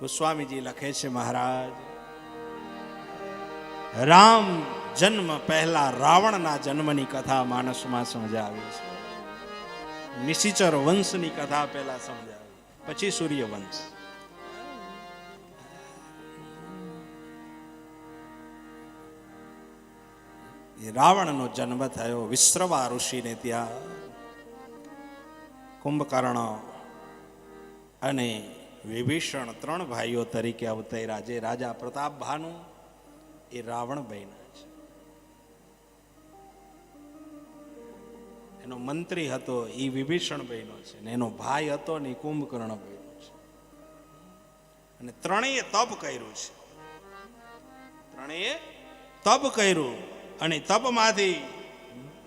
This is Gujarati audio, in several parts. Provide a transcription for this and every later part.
ગોસ્વામીજી લખે છે મહારાજ, રામ જન્મ પહેલા રાવણના જન્મની કથા માનસમાં સમજાવી છે. નિશિચર વંશની કથા પહેલા સમજાવી પછી સૂર્યવંશ. વંશ રાવણનો જન્મ થયો વિશ્રવા ઋષિને ત્યાં. કુંભકર્ણ અને વિભીષણ ત્રણ ભાઈઓ તરીકે અવતર્યા. જે રાજા પ્રતાપ ભાનુ એ રાવણ બન્યા છે. એનો મંત્રી હતો, એ વિભીષણ બન્યો છે. ને એનો ભાઈ હતો ને કુંભકર્ણ બન્યો છે. અને ત્રણેય તપ કર્યું છે. ત્રણેય તપ કર્યું અને તપમાંથી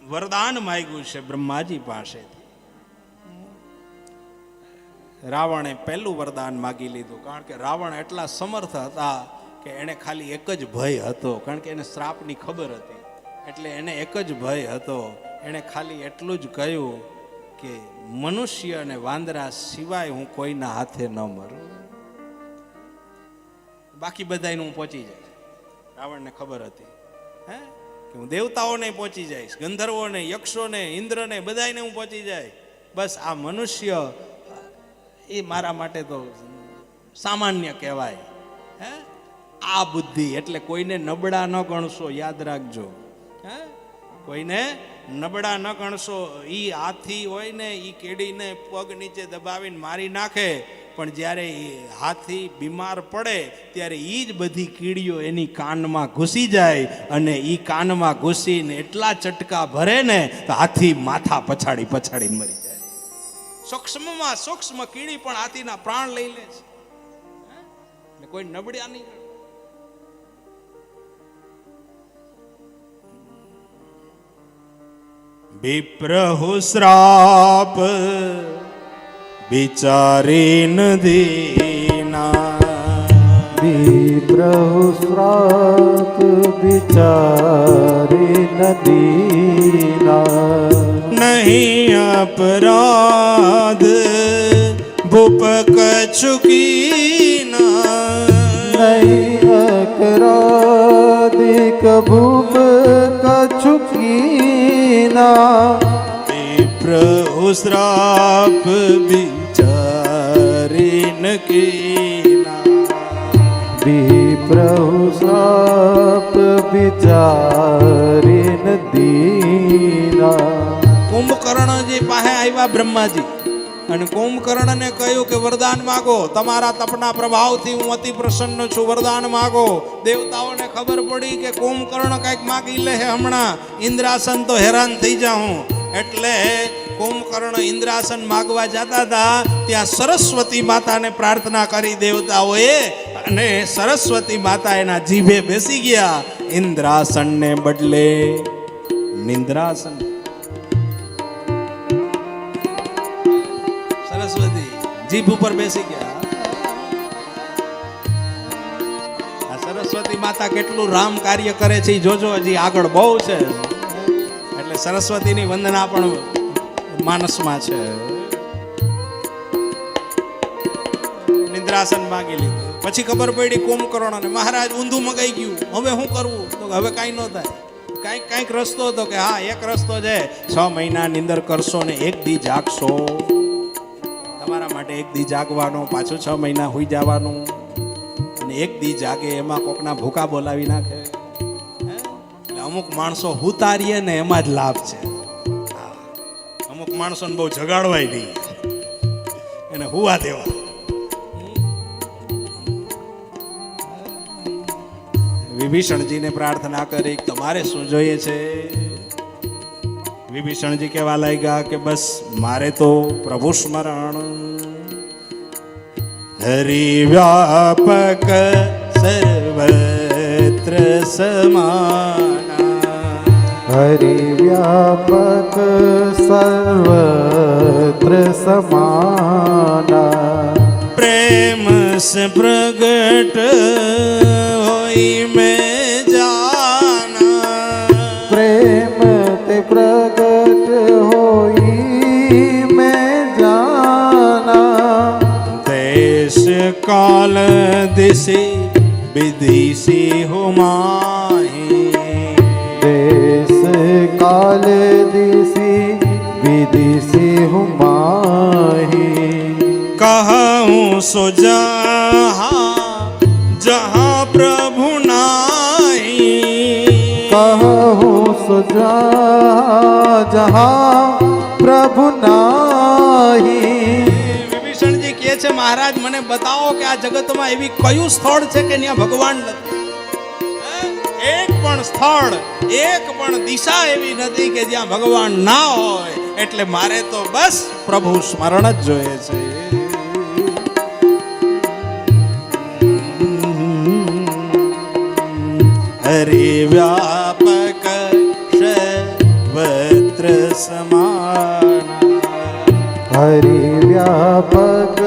વરદાન માંગ્યું છે બ્રહ્માજી પાસેથી. રાવણે પહેલું વરદાન માગી લીધું. કારણ કે રાવણ એટલા સમર્થ હતા કે એણે ખાલી એક જ ભય હતો. કારણ કે એને શ્રાપની ખબર હતી. એટલે એને એક જ ભય હતો. એણે ખાલી એટલું જ કહ્યું કે, મનુષ્ય અને વાંદરા સિવાય હું કોઈના હાથે ન મરું. બાકી બધાને હું પહોંચી જઈશ રાવણને ખબર હતી. હે? કે હું દેવતાઓને પહોંચી જઈશ, ગંધર્વોને, યક્ષોને, ઇન્દ્રને બધાને હું પહોંચી જાય. બસ આ મનુષ્ય એ મારા માટે તો સામાન્ય કહેવાય. હે? આ બુદ્ધિ એટલે કોઈને નબળા ન ગણશો, યાદ રાખજો. હે? કોઈને નબળા ન ગણશો એ હાથી હોય ને એ કેડીને પગ નીચે દબાવીને મારી નાખે, પણ જ્યારે હાથી બીમાર પડે, ત્યારે એ જ બધી કીડીઓ એની કાનમાં ઘૂસી જાય અને એ કાનમાં ઘૂસીને એટલા ચટકા ભરે ને, તો હાથી માથા પછાડી પછાડી મરી જાય. સૂક્ષ્મમાં સૂક્ષ્મ કીડી પણ હાથીના પ્રાણ લઈ લે છે. ને એટલે કોઈ નબળ્યા નહીં. વિપ્રહુ શ્રાપ વિચારી દીના વિપ્રહુ શ્રાપ વિચારી નદીના. નહીં અપરાધ. ભૂપ કચુકીના નહીં અકરાધિક ભૂપ કછુકીના. વિપ્રહુ શ્રાપ વિચારી નકીના વિપ્રહુ શ્રાપ વિચારી નદીના કુંભકર્ણજી પાસે આવ્યા બ્રહ્માજી. અને કુંભકર્ણને કહ્યું કે, વરદાન માગો, તમારા તપના પ્રભાવથી હું અતિ પ્રસન્ન છું. વરદાન માગો. દેવતાઓને ખબર પડી કે કુંભકર્ણ કંઈક માગી લે હમણાં. ઇન્દ્રાસન તો હેરાન થઈ જાઉં. એટલે કુંભકર્ણ ઇન્દ્રાસન માગવા જતા હતા. ત્યાં સરસ્વતી માતાને પ્રાર્થના કરી દેવતાઓએ અને સરસ્વતી માતા એના જીભે બેસી ગયા. ઇન્દ્રાસનને બદલે નિંદ્રાસન જીભ ઉપર બેસી ગયા. સરસ્વતી માતા કેટલું રામ કાર્ય કરે છે જોજો, હજી આગળ બહુ છે. એટલે સરસ્વતીની વંદના પણ માનસમાં છે. નિદ્રાસન માંગી લીધું. પછી ખબર પડી કુંભકર્ણ અને મહારાજ, ઊંધું મગાઈ ગયું. હવે શું કરવું? તો હવે કાંઈ ન થાય. કાંઈક કાંઈક રસ્તો હતો કે, હા, એક રસ્તો છે. છ મહિના નિંદર કરશો ને એક દી જાગશો. તમારા માટે એક દી જાગવાનો, પાછું છ મહિના હોઈ જવાનું. અને એક દી જાગે, એમાં કોકના ભૂકા બોલાવી નાખે? એટલે અમુક માણસો હુતારીએ ને એમાં જ લાભ છે. અમુક માણસોને બહુ જગાડવાય નહીં. એને હુવા દેવા. વિભીષણજીને પ્રાર્થના કરી, તમારે શું જોઈએ છે? વિભીષણજી કહેવા લાગ્યા કે, બસ મારે તો પ્રભુ સ્મરણ. હરિ વ્યાપક સર્વત્ર સમાના हरि વ્યાપક સર્વત્ર સમાના પ્રેમ સે પ્રગટ હોઈ મેં કાલ દિશે વિદિશી હો માહી દેશ કાલ દિશી વિદિશી હું માહી કહું સો જહા જહા પ્રભુ નાહી કહું સુજા જહા પ્રભુ નાહી વિભીષણજી કહે છે મહારાજ, મને બતાવો કે આ જગતમાં એવી કયું સ્થળ છે કે ત્યાં ભગવાન નથી? એક પણ સ્થળ, એક પણ દિશા એવી નથી કે જ્યાં ભગવાન ના હોય. એટલે મારે તો બસ પ્રભુ સ્મરણ જ જોઈએ છે. હરે વ્યાપક સમાન. હરિ વ્યાપક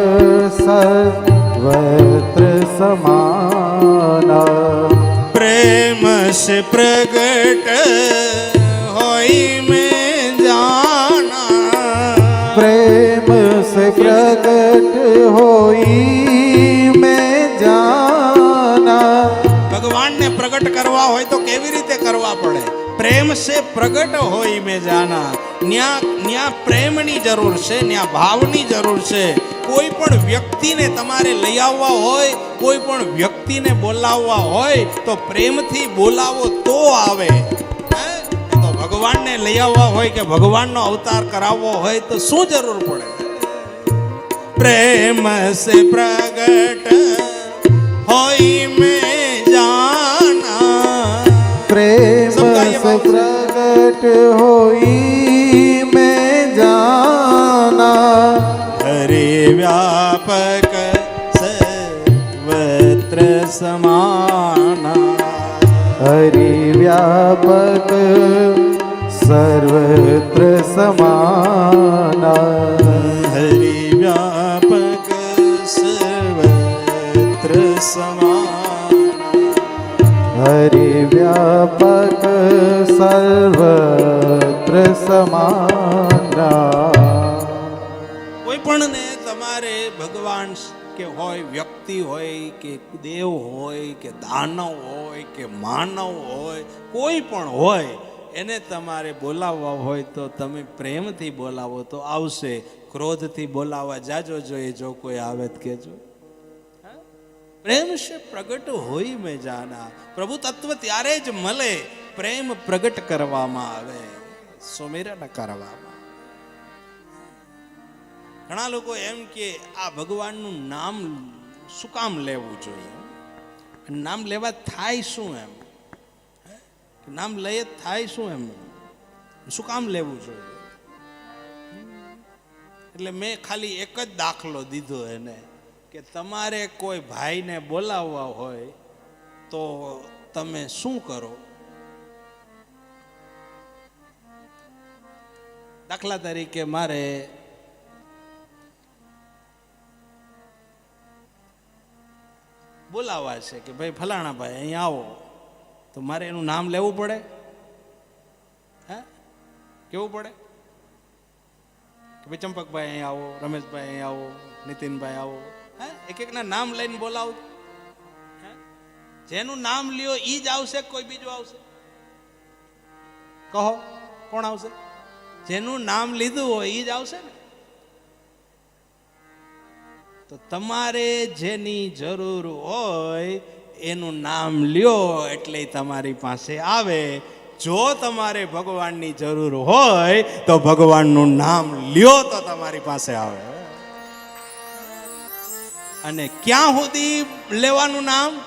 સર્વત્ર સમાના प्रेम से प्रगट होई में जाना प्रेम से प्रकट होई मैं जाना ભગવાનને પ્રગટ કરવા હોય તો કેવી રીતે કરવા પડે પ્રેમ સે પ્રગટ હોય મેં જાના. ન્યા ન્યા પ્રેમની જરૂર છે, ન્યા ભાવની જરૂર છે. કોઈ પણ વ્યક્તિને તમારે લઈ આવવા હોય, કોઈ પણ વ્યક્તિને બોલાવવા હોય, તો પ્રેમથી બોલાવો તો આવે? તો ભગવાનને લઈ આવવા હોય કે ભગવાનનો અવતાર કરાવવો હોય, તો શું જરૂર પડે? પ્રેમ સે પ્રગટ હોય મેં પ્રેમ પ્રગટ હોઈ મેં જાના. હરે વ્યાપક સર્વત્ર સમાના. હરિ વ્યાપક સર્વત્ર ને ભગવાન કે હોય, વ્યક્તિ હોય, કે દેવ હોય, કે દાનવ હોય, કે માનવ હોય, કોઈ પણ હોય, એને તમારે બોલાવવા હોય તો તમે પ્રેમથી બોલાવો, તો આવશે. ક્રોધથી બોલાવવા જાજો જોઈએ જો કોઈ આવે તો કહેજો? પ્રેમ છે પ્રગટ હોય મેં જાના. પ્રભુ તત્વ ત્યારે જ મળે. પ્રેમ પ્રગટ કરવામાં આવે. સુમેરન કરવામાં ઘણા લોકો એમ કે આ ભગવાનનું નામ શું કામ લેવું જોઈએ? નામ લેવા થાય શું એમ? નામ લઈએ થાય શું એમ? શું કામ લેવું જોઈએ? એટલે મેં ખાલી એક જ દાખલો દીધો એને, કે તમારે કોઈ ભાઈને બોલાવવા હોય તો તમે શું કરો? દાખલા તરીકે મારે બોલાવવા છે કે ભાઈ, ફલાણા ભાઈ, અહીં આવો. તો મારે એનું નામ લેવું પડે? હે? કેવું પડે? કે ભાઈ, ચંપકભાઈ અહીં આવો, રમેશભાઈ અહીં આવો, નીતિનભાઈ આવો. હે? એક એકના નામ લઈને બોલાવો? જેનું નામ લ્યો એ જ આવશે કોઈ બીજું આવશે? કહો, કોણ આવશે? જેનું નામ લીધું હોય, ઈ જ આવશે ને? તો તમારે જેની જરૂર હોય એનું નામ લ્યો એટલે તમારી પાસે આવે. જો તમારે ભગવાનની જરૂર હોય તો ભગવાનનું નામ લ્યો તો તમારી પાસે આવે. અને ક્યાં સુધી લેવાનું નામ?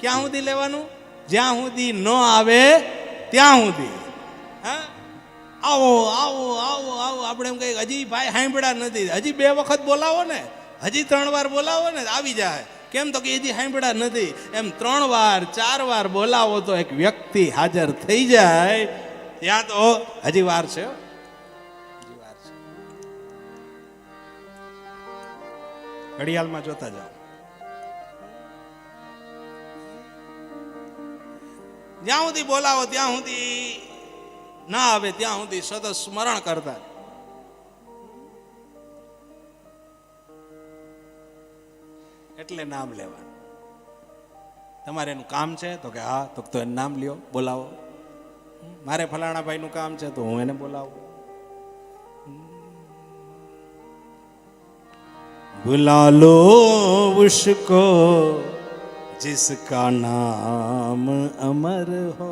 ક્યાં સુધી લેવાનું? જ્યાં સુધી ન આવે, ત્યાં સુધી. હા? આવો આવો આવો આવો. આપણે એમ કહીએ હજી ભાઈ સાંભળ્યા નથી. હજી બે વખત બોલાવો ને. હજી ત્રણ વાર બોલાવો ને, આવી જાય. કેમ તો કે હજી સાંભળ્યા નથી. એમ ત્રણ વાર, ચાર વાર બોલાવો તો એક વ્યક્તિ હાજર થઈ જાય. ત્યાં તો હજી વાર છે હો. હજી વાર છે. ઘડિયાળમાં જોતા જાઓ. જ્યાં સુધી બોલાવો, ત્યાં સુધી ના આવે, ત્યાં સુધી સતત સ્મરણ કરતા. એટલે નામ લેવાનું તમારે એનું કામ છે તો કે હા તો તો એનું નામ લ્યો બોલાવો મારે ફલાણા ભાઈનું કામ છે તો હું એને બોલાવું बुला लो उसको जिसका नाम अमर हो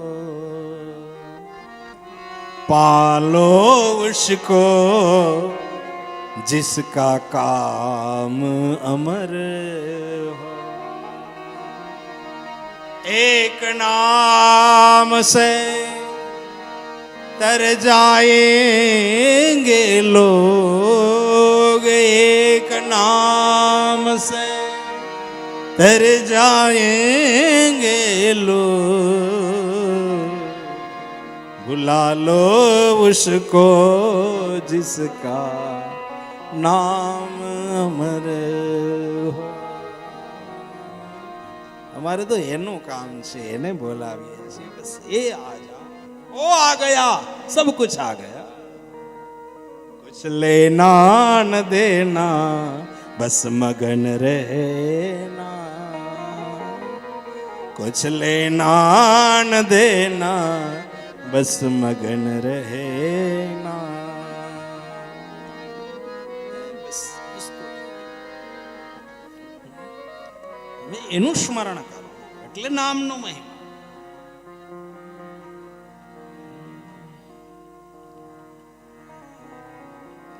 पालो उसको जिसका काम अमर हो एक नाम से तर जाएंगे लोग एक नाम से तर जाएंगे लोग बुला लो उसको जिसका નામ અમર અમારે તો એનું કામ છે, એને બોલાવીએ છીએ. બસ એ આ જા ઓ આ ગયા. સબ કુછ આ ગયા. કુછ લેના ન દેના, બસ મગન રહેના. કુછ લેના ન દેના, બસ મગન રહેના. એનું સ્મરણ કરો. એટલે નામનો મહિમા.